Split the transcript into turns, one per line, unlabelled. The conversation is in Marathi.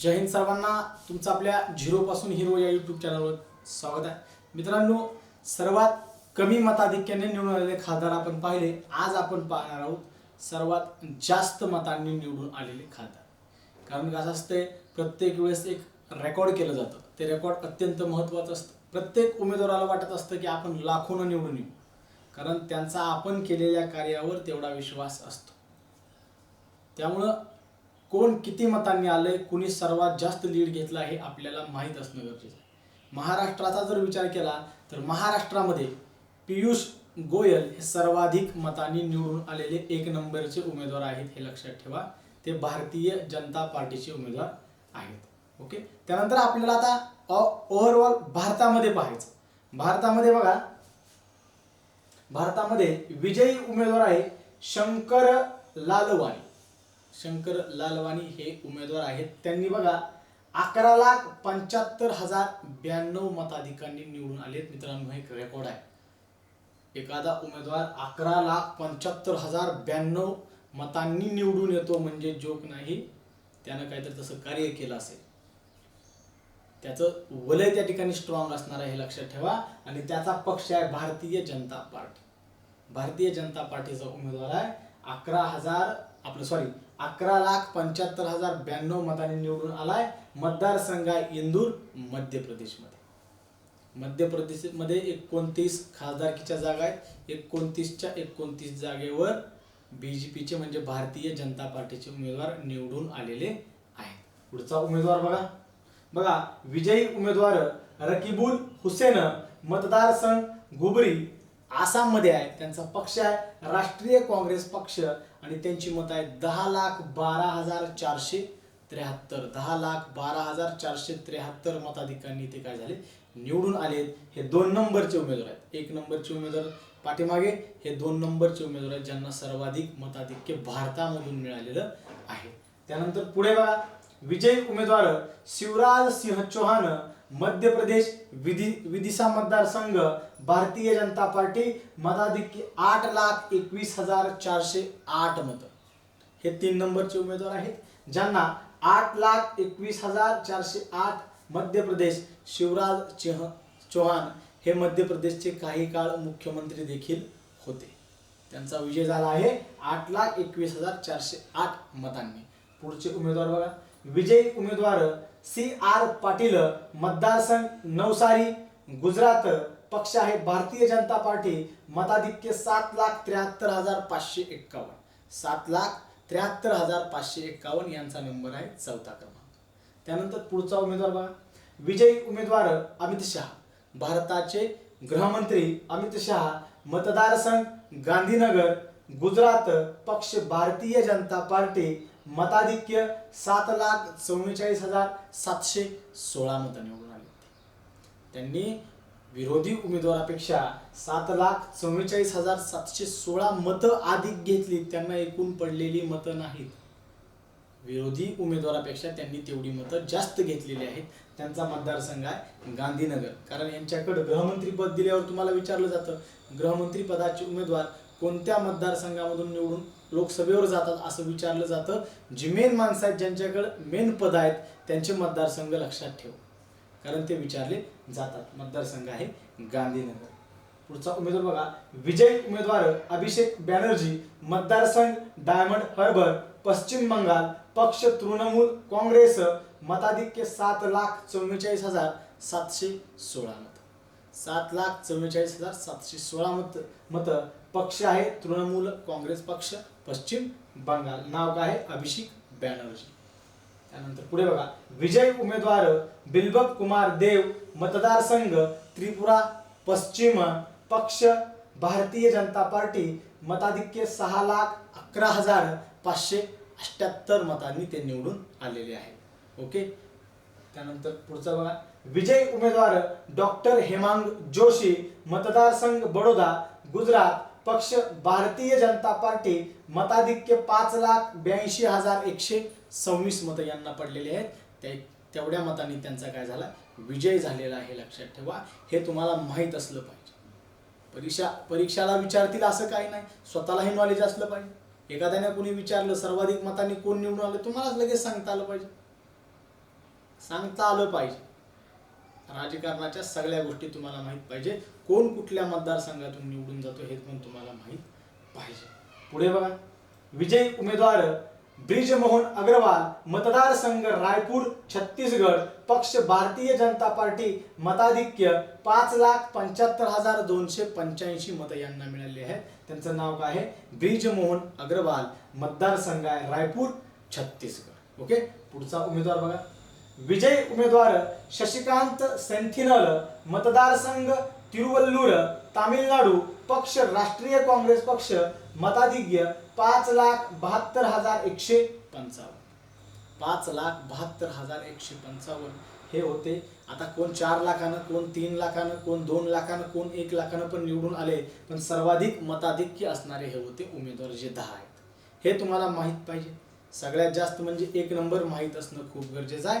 जय हिंद सर्वांना. तुमचं आपल्या झिरोपासून हिरो या यूट्यूब चॅनलवर स्वागत आहे. मित्रांनो सर्वात कमी मताधिक्याने निवडून आलेले खासदार आपण पाहिले. आज आपण पाहणार आहोत सर्वात जास्त मतांनी निवडून आलेले खासदार. कारण कसं असते प्रत्येक वेळेस एक रेकॉर्ड केलं जातं. ते रेकॉर्ड अत्यंत महत्त्वाचं असतं. प्रत्येक उमेदवाराला वाटत असतं की आपण लाखोनं निवडून येऊ. कारण त्यांचा आपण केलेल्या कार्यावर तेवढा विश्वास असतो. त्यामुळं कोण किती मतांनी आलंय कुणी सर्वात जास्त लीड घेतला हे आपल्याला माहीत असणं गरजेचं आहे. महाराष्ट्राचा जर विचार केला तर महाराष्ट्रामध्ये पियुष गोयल हे सर्वाधिक मतांनी निवडून आलेले एक नंबरचे उमेदवार आहेत हे लक्षात ठेवा. ते भारतीय जनता पार्टीचे उमेदवार आहेत. ओके? त्यानंतर आपल्याला आता ओव्हरऑल भारतामध्ये पाहायचं. भारतामध्ये बघा भारतामध्ये विजयी उमेदवार आहे शंकर लालवाणी. शंकर लालवाणी हे उमेदवार आहेत. त्यांनी बघा अकरा लाख पंच्याहत्तर हजार ब्याण्णव मताधिकांनी निवडून आलेत. मित्रांनो हे एक रेकॉर्ड आहे. एखादा उमेदवार अकरा लाख पंच्याहत्तर हजार ब्याण्णव मतांनी निवडून येतो म्हणजे जोक नाही. त्यानं काहीतरी तसं कार्य केलं असेल. त्याचं वलय त्या ठिकाणी स्ट्रॉंग असणार आहे हे लक्षात ठेवा. आणि त्याचा पक्ष आहे भारतीय जनता पार्टी. भारतीय जनता पार्टीचा उमेदवार आहे अकरा हजार आपलं सॉरी अकरा लाख पंच्याहत्तर हजार ब्याण्णव मतांनी निवडून आलाय मतदारसंघ आहे इंदूर मध्य प्रदेशमध्ये मध्य प्रदेशमध्ये एकोणतीस खासदारकीच्या जागा आहेत. एकोणतीसच्या एकोणतीस जागेवर बी जे पीचे म्हणजे भारतीय जनता पार्टीचे उमेदवार निवडून आलेले आहेत. पुढचा उमेदवार बघा. बघा विजयी उमेदवार रकीबुल हुसेन मतदारसंघ घुबरी आसाममध्ये आहे त्यांचा पक्ष आहे राष्ट्रीय काँग्रेस पक्ष आणि त्यांची मत आहे दहा लाख बारा हजार चारशे त्र्याहत्तर. दहा लाख बारा हजार चारशे त्र्याहत्तर मताधिकांनी ते काय झाले? निवडून आलेत हे दोन नंबरचे उमेदवार आहेत. एक नंबरचे उमेदवार पाठीमागे हे दोन नंबरचे उमेदवार आहेत ज्यांना सर्वाधिक मताधिक्य भारतामधून मिळालेलं आहे. त्यानंतर पुढे बघा विजयी उमेदवार शिवराज सिंह चौहान मध्य प्रदेश विधी विदिशा मतदारसंघ भारतीय जनता पार्टी मताधिक्य आठ लाख एकवीस हजार चारशे आठ मत. हे तीन नंबरचे उमेदवार आहेत ज्यांना आठ लाख एकवीस हजार चारशे आठ मध्य प्रदेश शिवराज चह चौहान हे मध्य प्रदेशचे काही काळ मुख्यमंत्री देखील होते. त्यांचा विजय झाला आहे आठ लाख एकवीस हजार चारशे आठ मतांनी. पुढचे उमेदवार बघा. विजयी उमेदवार सी आर पाटील मतदारसंघ नवसारी गुजरात पक्ष आहे भारतीय जनता पार्टी मताधिक्य सात लाख त्र्याहत्तर हजार पाचशे एक्कावन्न. सात लाख त्र्याहत्तर हजार पाचशे एक्कावन्न यांचा नंबर आहे चौथा क्रमांक. त्यानंतर पुढचा उमेदवार बघा. विजयी उमेदवार अमित शहा. भारताचे गृहमंत्री अमित शहा मतदारसंघ गांधीनगर गुजरात पक्ष भारतीय जनता पार्टी मताधिक्य सात लाख चव्वेचाळीस हजार सातशे सोळा मतं निवडून आले त्यांनी विरोधी उमेदवारापेक्षा सात लाख चव्वेचाळीस हजार सातशे सोळा मतं अधिक घेतली. त्यांना एकूण पडलेली मतं नाहीत. विरोधी उमेदवारापेक्षा त्यांनी तेवढी मतं जास्त घेतलेली आहेत. त्यांचा मतदारसंघ आहे गांधीनगर. कारण यांच्याकडे गृहमंत्री पद दिल्यावर तुम्हाला विचारलं जातं गृहमंत्री पदाचे उमेदवार कोणत्या मतदारसंघामधून निवडून लोकसभेवर जातात असं विचारलं जातं. जी मेन माणसं आहेत ज्यांच्याकडे मेन पद आहेत त्यांचे मतदारसंघ लक्षात ठेव. कारण ते विचारले जातात. मतदारसंघ आहे गांधीनगर. पुढचा उमेदवार बघा. विजय उमेदवार अभिषेक बॅनर्जी मतदारसंघ डायमंड हर्बर पश्चिम बंगाल पक्ष तृणमूल काँग्रेस मताधिक्य सात लाख चव्वेचाळीस हजार सातशे सोळा मत. सात लाख चव्वेचाळीस हजार सातशे सोळा मत मतं पक्ष आहे तृणमूल काँग्रेस पक्ष पश्चिम बंगाल. नाव काय आहे? अभिषेक बॅनर्जी. त्यानंतर पुढे बघा. विजय उमेदवार बिल्बक कुमार देव मतदारसंघ त्रिपुरा पश्चिम पक्ष भारतीय जनता पार्टी मताधिक्य सहा लाख अकरा हजार पाचशे अठ्याहत्तर मतांनी ते निवडून आलेले आहे ओके? त्यानंतर पुढचा बघा. विजय उमेदवार डॉक्टर हेमांग जोशी मतदारसंघ बडोदा गुजरात पक्ष भारतीय जनता पार्टी मताधिक्य पाच लाख ब्याऐंशी हजार एकशे सव्वीस मतं यांना पडलेली आहेत. ते तेवढ्या मतांनी त्यांचा काय झाला? विजय झालेला आहे लक्षात ठेवा. हे तुम्हाला माहीत असलं पाहिजे. परीक्षा परीक्षाला विचारतील असं काही नाही. स्वतःलाही नॉलेज असलं पाहिजे. एखाद्याने कोणी विचारलं सर्वाधिक मतांनी कोण निवडून आलं तुम्हालाच लगेच सांगता आलं पाहिजे. सांगता आलं पाहिजे. राजकारणाच्या सगळ्या गोष्टी तुम्हाला माहीत पाहिजे. कोण कुठल्या मतदारसंघातून निवडून जातो हे पण तुम्हाला माहीत पाहिजे. पुढे बघा. विजयी उमेदवार ब्रिजमोहन अग्रवाल मतदारसंघ रायपूर छत्तीसगड पक्ष भारतीय जनता पार्टी मताधिक्य पाच लाख पंच्याहत्तर हजार दोनशे पंच्याऐंशी मतं यांना मिळाली आहे त्यांचं नाव काय आहे? ब्रिजमोहन अग्रवाल मतदारसंघ आहे रायपूर छत्तीसगड. ओके? पुढचा उमेदवार बघा. विजय उमेदवार शशिकांत सेंथिनल मतदारसंघ तिरुवल्लूर तामिळनाडू पक्ष राष्ट्रीय काँग्रेस पक्ष मताधिक्य पाच लाख बहात्तर हजार एकशे पंचावन्न. पाच लाख बहात्तर हजार एकशे पंचावन्न हे होते. आता कोण चार लाखानं कोण तीन लाखानं कोण दोन लाखानं कोण एक लाखानं पण निवडून आले पण सर्वाधिक मताधिक्य असणारे हे होते उमेदवार जे दहा आहेत. हे तुम्हाला माहीत पाहिजे. सगळ्यात जास्त म्हणजे एक नंबर माहीत असणं खूप गरजेचं आहे.